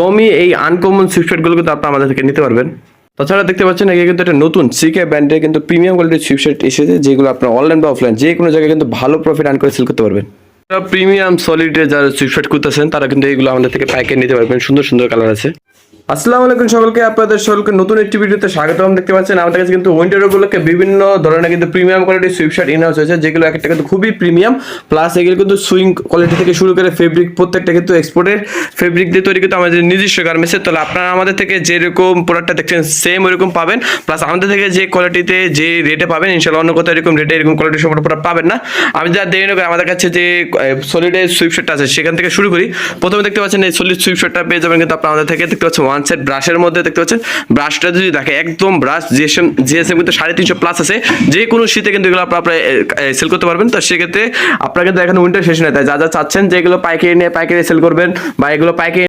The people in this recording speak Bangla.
টমি এই আনকমন সুইপশার্টগুলো কিন্তু আপনারা আমাদের থেকে নিতে পারবেন। তাছাড়া দেখতে পাচ্ছেন এখানে কিন্তু একটা নতুন সিকে ব্যান্ডে কিন্তু প্রিমিয়াম কোয়ালিটির সুইপশার্ট এসেছে, যেগুলো আপনার অনলাইন বা অফলাইন যে কোনো জায়গায় কিন্তু ভালো প্রফিট আর্ন করে সেল করতে পারবেন। প্রিমিয়াম সলিডে যারা সুইপশার্ট করতেছেন তারা কিন্তু এইগুলো আমাদের থেকে প্যাকেট নিতে পারবেন। সুন্দর সুন্দর কালার আছে। আসসালামু আলাইকুম সকলকে, আপনাদের সকলকে নতুন একটি ভিডিওতে স্বাগতম। দেখতে পাচ্ছেন, আমাদের কাছে কিন্তু উইন্টার গুলোকে বিভিন্ন ধরনের কিন্তু প্রিমিয়াম কোয়ালিটির সুইপশার্ট ইনহাউস হয়েছে যেগুলো একটা কিন্তু খুবই প্রিমিয়াম প্লাস এগুলো কিন্তু সুইং কোয়ালিটি থেকে শুরু করে ফেব্রিক প্রত্যেকটা কিন্তু এক্সপোর্টের ফেব্রিক দিয়ে তৈরি কিন্তু আমাদের নিজস্ব গার্মেন্টসের তাহলে আপনারা আমাদের থেকে যেরকম প্রোডাক্টটা দেখছেন সেম ওইরকম পাবেন। প্লাস আমাদের থেকে যে কোয়ালিটিতে যে রেটে পাবেন ইনশাল্লাহ অন্য কোথাও এরকম রেটে এরকম কোয়ালিটির সম্পর্কে পাবেন না। আমি যা দেরি না আমাদের কাছে যে সলিডের সুইপশার্টটা আছে, সেখান থেকে শুরু করি। প্রথমে দেখতে পাচ্ছেন এই সলিড সুইপশার্টটা পেয়ে যাবেন কিন্তু আপনারা আমাদের থেকে। দেখতে পাচ্ছেন সেট ব্রাশের মধ্যে দেখতে পাচ্ছেন? ব্রাশটা যদি দেখে একদম ব্রাশ জিএসএম জিএসএম কিন্তু সাড়ে তিনশো প্লাস আছে, যে কোনো শীতে কিন্তু এগুলো আপনার সেল করতে পারবেন। তো সেক্ষেত্রে আপনার কিন্তু এখন উইন্টার সেশনে তাই যা যা চাচ্ছেন যে এগুলো পাইকারি নিয়ে পাইকারি সেল করবেন বা এগুলো পাইকারি